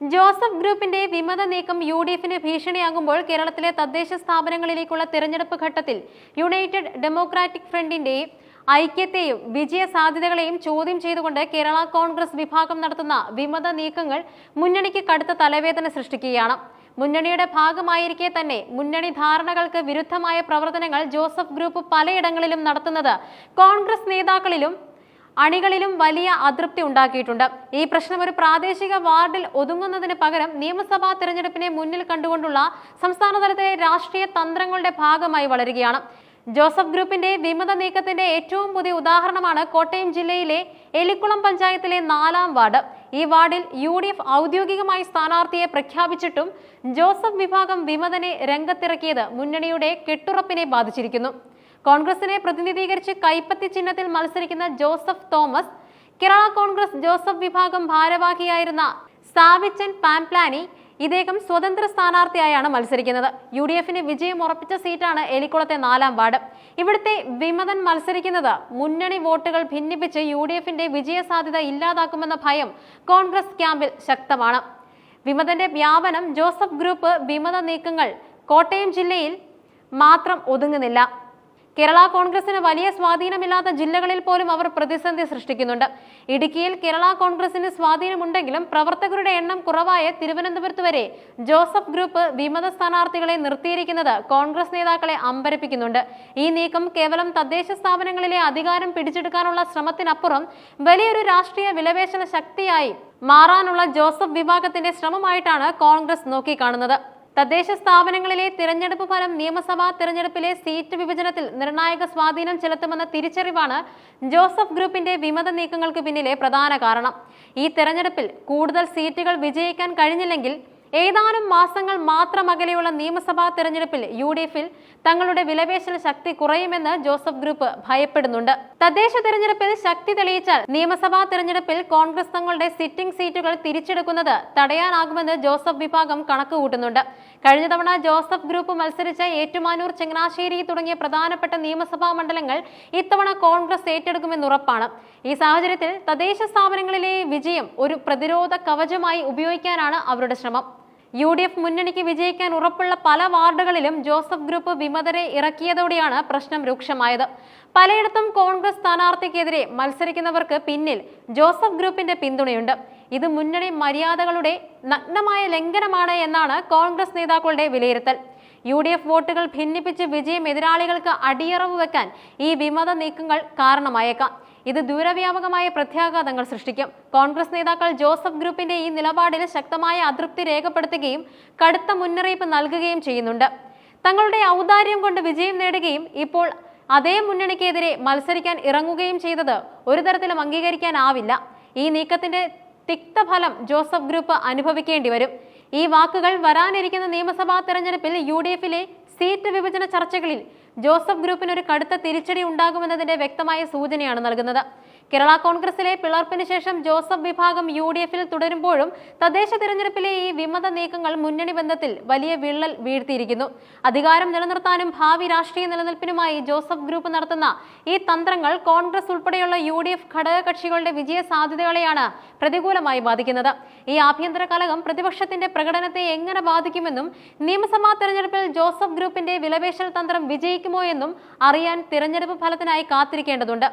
Joseph ഗ്രൂപ്പിന്റെ വിമത നീക്കം യു ഡി എഫിന് ഭീഷണിയാകുമ്പോൾ കേരളത്തിലെ തദ്ദേശ സ്ഥാപനങ്ങളിലേക്കുള്ള തെരഞ്ഞെടുപ്പ് ഘട്ടത്തിൽ യുണൈറ്റഡ് ഡെമോക്രാറ്റിക് ഫ്രണ്ടിന്റെ ഐക്യത്തെയും വിജയ സാധ്യതകളെയും ചോദ്യം ചെയ്തുകൊണ്ട് കേരള കോൺഗ്രസ് വിഭാഗം നടത്തുന്ന വിമത നീക്കങ്ങൾ മുന്നണിക്ക് കടുത്ത തലവേദന സൃഷ്ടിക്കുകയാണ്. മുന്നണിയുടെ ഭാഗമായിരിക്കെ തന്നെ മുന്നണി ധാരണകൾക്ക് വിരുദ്ധമായ പ്രവർത്തനങ്ങൾ ജോസഫ് ഗ്രൂപ്പ് പലയിടങ്ങളിലും നടത്തുന്നത് കോൺഗ്രസ് നേതാക്കളിലും അണികളിലും വലിയ അതൃപ്തി ഉണ്ടാക്കിയിട്ടുണ്ട്. ഈ പ്രശ്നം ഒരു പ്രാദേശിക വാർഡിൽ ഒതുങ്ങുന്നതിന് പകരം നിയമസഭാ തെരഞ്ഞെടുപ്പിനെ മുന്നിൽ കണ്ടുകൊണ്ടുള്ള സംസ്ഥാന തലത്തിലെ രാഷ്ട്രീയ തന്ത്രങ്ങളുടെ ഭാഗമായി വളരുകയാണ്. ജോസഫ് ഗ്രൂപ്പിന്റെ വിമത നീക്കത്തിന്റെ ഏറ്റവും പുതിയ ഉദാഹരണമാണ് കോട്ടയം ജില്ലയിലെ എലിക്കുളം പഞ്ചായത്തിലെ നാലാം വാർഡ്. ഈ വാർഡിൽ യു ഡി എഫ് ഔദ്യോഗികമായി സ്ഥാനാർത്ഥിയെ പ്രഖ്യാപിച്ചിട്ടും ജോസഫ് വിഭാഗം വിമതനെ രംഗത്തിറക്കിയത് മുന്നണിയുടെ കെട്ടുറപ്പിനെ ബാധിച്ചിരിക്കുന്നു. കോൺഗ്രസിനെ പ്രതിനിധീകരിച്ച് കൈപ്പത്തി ചിഹ്നത്തിൽ മത്സരിക്കുന്ന ജോസഫ് തോമസ് കേരള കോൺഗ്രസ് ജോസഫ് വിഭാഗം ഭാരവാഹിയായിരുന്ന സാവിച്ചൻ പാംപ്ലാനി ഇദ്ദേഹം സ്വതന്ത്ര സ്ഥാനാർത്ഥിയായാണ് മത്സരിക്കുന്നത്. യു ഡി എഫിന് വിജയം ഉറപ്പിച്ച സീറ്റാണ് എലിക്കുളത്തെ നാലാം വാർഡ്. ഇവിടുത്തെ വിമതൻ മത്സരിക്കുന്നത് മുന്നണി വോട്ടുകൾ ഭിന്നിപ്പിച്ച് യു ഡി എഫിന്റെ വിജയ സാധ്യത ഇല്ലാതാക്കുമെന്ന ഭയം കോൺഗ്രസ് ക്യാമ്പിൽ ശക്തമാണ്. വിമതന്റെ വ്യാപനം ജോസഫ് ഗ്രൂപ്പ് വിമത നീക്കങ്ങൾ കോട്ടയം ജില്ലയിൽ മാത്രം ഒതുങ്ങുന്നില്ല. കേരള കോൺഗ്രസിന് വലിയ സ്വാധീനമില്ലാത്ത ജില്ലകളിൽ പോലും അവർ പ്രതിസന്ധി സൃഷ്ടിക്കുന്നുണ്ട്. ഇടുക്കിയിൽ കേരള കോൺഗ്രസിന് സ്വാധീനമുണ്ടെങ്കിലും പ്രവർത്തകരുടെ എണ്ണം കുറവായ തിരുവനന്തപുരത്ത് വരെ ജോസഫ് ഗ്രൂപ്പ് വിമത സ്ഥാനാർത്ഥികളെ നിർത്തിയിരിക്കുന്നത് കോൺഗ്രസ് നേതാക്കളെ അമ്പരപ്പിക്കുന്നുണ്ട്. ഈ നീക്കം കേവലം തദ്ദേശ സ്ഥാപനങ്ങളിലെ അധികാരം പിടിച്ചെടുക്കാനുള്ള ശ്രമത്തിനപ്പുറം വലിയൊരു രാഷ്ട്രീയ വിലവേശന ശക്തിയായി മാറാനുള്ള ജോസഫ് വിഭാഗത്തിന്റെ ശ്രമമായിട്ടാണ് കോൺഗ്രസ് നോക്കിക്കാണുന്നത്. തദ്ദേശ സ്ഥാപനങ്ങളിലെ തിരഞ്ഞെടുപ്പ് ഫലം നിയമസഭാ തിരഞ്ഞെടുപ്പിലെ സീറ്റ് വിഭജനത്തിൽ നിർണായക സ്വാധീനം ചെലുത്തുമെന്ന തിരിച്ചറിവാണ് ജോസഫ് ഗ്രൂപ്പിന്റെ വിമത നീക്കങ്ങൾക്ക് പിന്നിലെ പ്രധാന കാരണം. ഈ തെരഞ്ഞെടുപ്പിൽ കൂടുതൽ സീറ്റുകൾ വിജയിക്കാൻ കഴിഞ്ഞില്ലെങ്കിൽ ഏതാനും മാസങ്ങൾ മാത്രം അകലെയുള്ള നിയമസഭാ തെരഞ്ഞെടുപ്പിൽ യു ഡി എഫിൽ തങ്ങളുടെ വിലപേശൽ ശക്തി കുറയുമെന്ന് ജോസഫ് ഗ്രൂപ്പ് ഭയപ്പെടുന്നുണ്ട്. തദ്ദേശ തെരഞ്ഞെടുപ്പിൽ ശക്തി തെളിയിച്ചാൽ നിയമസഭാ തെരഞ്ഞെടുപ്പിൽ കോൺഗ്രസ് തങ്ങളുടെ സിറ്റിംഗ് സീറ്റുകൾ തിരിച്ചെടുക്കുന്നത് തടയാനാകുമെന്ന് ജോസഫ് വിഭാഗം കണക്കുകൂട്ടുന്നുണ്ട്. കഴിഞ്ഞ തവണ ജോസഫ് ഗ്രൂപ്പ് മത്സരിച്ച ഏറ്റുമാനൂർ ചങ്ങനാശ്ശേരി തുടങ്ങിയ പ്രധാനപ്പെട്ട നിയമസഭാ മണ്ഡലങ്ങൾ ഇത്തവണ കോൺഗ്രസ് ഏറ്റെടുക്കുമെന്ന് ഉറപ്പാണ്. ഈ സാഹചര്യത്തിൽ തദ്ദേശ സ്ഥാപനങ്ങളിലെ വിജയം ഒരു പ്രതിരോധ കവചമായി ഉപയോഗിക്കാനാണ് അവരുടെ ശ്രമം. യു ഡി എഫ് മുന്നണിക്ക് വിജയിക്കാൻ ഉറപ്പുള്ള പല വാർഡുകളിലും ജോസഫ് ഗ്രൂപ്പ് വിമതരെ ഇറക്കിയതോടെയാണ് പ്രശ്നം രൂക്ഷമായത്. പലയിടത്തും കോൺഗ്രസ് സ്ഥാനാർത്ഥിക്കെതിരെ മത്സരിക്കുന്നവർക്ക് പിന്നിൽ ജോസഫ് ഗ്രൂപ്പിന്റെ പിന്തുണയുണ്ട്. ഇത് മുന്നണി മര്യാദകളുടെ നഗ്നമായ ലംഘനമാണ് എന്നാണ് കോൺഗ്രസ് നേതാക്കളുടെ വിലയിരുത്തൽ. യു ഡി എഫ് വോട്ടുകൾ ഭിന്നിപ്പിച്ച് വിജയം എതിരാളികൾക്ക് അടിയറവ് വെക്കാൻ ഈ വിമത നീക്കങ്ങൾ കാരണമായേക്കാം. ഇത് ദൂരവ്യാപകമായ പ്രത്യാഘാതങ്ങൾ സൃഷ്ടിക്കും. കോൺഗ്രസ് നേതാക്കൾ ജോസഫ് ഗ്രൂപ്പിന്റെ ഈ നിലപാടിൽ ശക്തമായ അതൃപ്തി രേഖപ്പെടുത്തുകയും കടുത്ത മുന്നറിയിപ്പ് നൽകുകയും ചെയ്യുന്നുണ്ട്. തങ്ങളുടെ ഔദാര്യം കൊണ്ട് വിജയം നേടുകയും ഇപ്പോൾ അതേ മുന്നണിക്കെതിരെ മത്സരിക്കാൻ ഇറങ്ങുകയും ചെയ്തത് ഒരു തരത്തിലും അംഗീകരിക്കാനാവില്ല. ഈ നീക്കത്തിന്റെ തിക്തഫലം ജോസഫ് ഗ്രൂപ്പ് അനുഭവിക്കേണ്ടി വരും. ഈ വാക്കുകൾ വരാനിരിക്കുന്ന നിയമസഭാ തെരഞ്ഞെടുപ്പിൽ യു സീറ്റ് വിഭജന ചർച്ചകളിൽ ജോസഫ് ഗ്രൂപ്പിന് ഒരു കടുത്ത തിരിച്ചടി ഉണ്ടാകുമെന്നതിന്റെ വ്യക്തമായ സൂചനയാണ് നൽകുന്നത്. കേരള കോൺഗ്രസിലെ പിളർപ്പിന് ശേഷം ജോസഫ് വിഭാഗം യു ഡി എഫിൽ തുടരുമ്പോഴും തദ്ദേശ തിരഞ്ഞെടുപ്പിലെ ഈ വിമത നീക്കങ്ങൾ മുന്നണി ബന്ധത്തിൽ വലിയ വിള്ളൽ വീഴ്ത്തിയിരിക്കുന്നു. അധികാരം നിലനിർത്താനും ഭാവി രാഷ്ട്രീയ നിലനിൽപ്പിനുമായി ജോസഫ് ഗ്രൂപ്പ് നടത്തുന്ന ഈ തന്ത്രങ്ങൾ കോൺഗ്രസ് ഉൾപ്പെടെയുള്ള യു ഡി എഫ് ഘടകകക്ഷികളുടെ വിജയ സാധ്യതകളെയാണ് പ്രതികൂലമായി ബാധിക്കുന്നത്. ഈ ആഭ്യന്തര കലകം പ്രതിപക്ഷത്തിന്റെ പ്രകടനത്തെ എങ്ങനെ ബാധിക്കുമെന്നും നിയമസഭാ തെരഞ്ഞെടുപ്പിൽ ജോസഫ് ഗ്രൂപ്പിന്റെ വിലപേശൽ തന്ത്രം വിജയിക്കുമോ എന്നും അറിയാൻ തിരഞ്ഞെടുപ്പ് ഫലത്തിനായി കാത്തിരിക്കേണ്ടതുണ്ട്.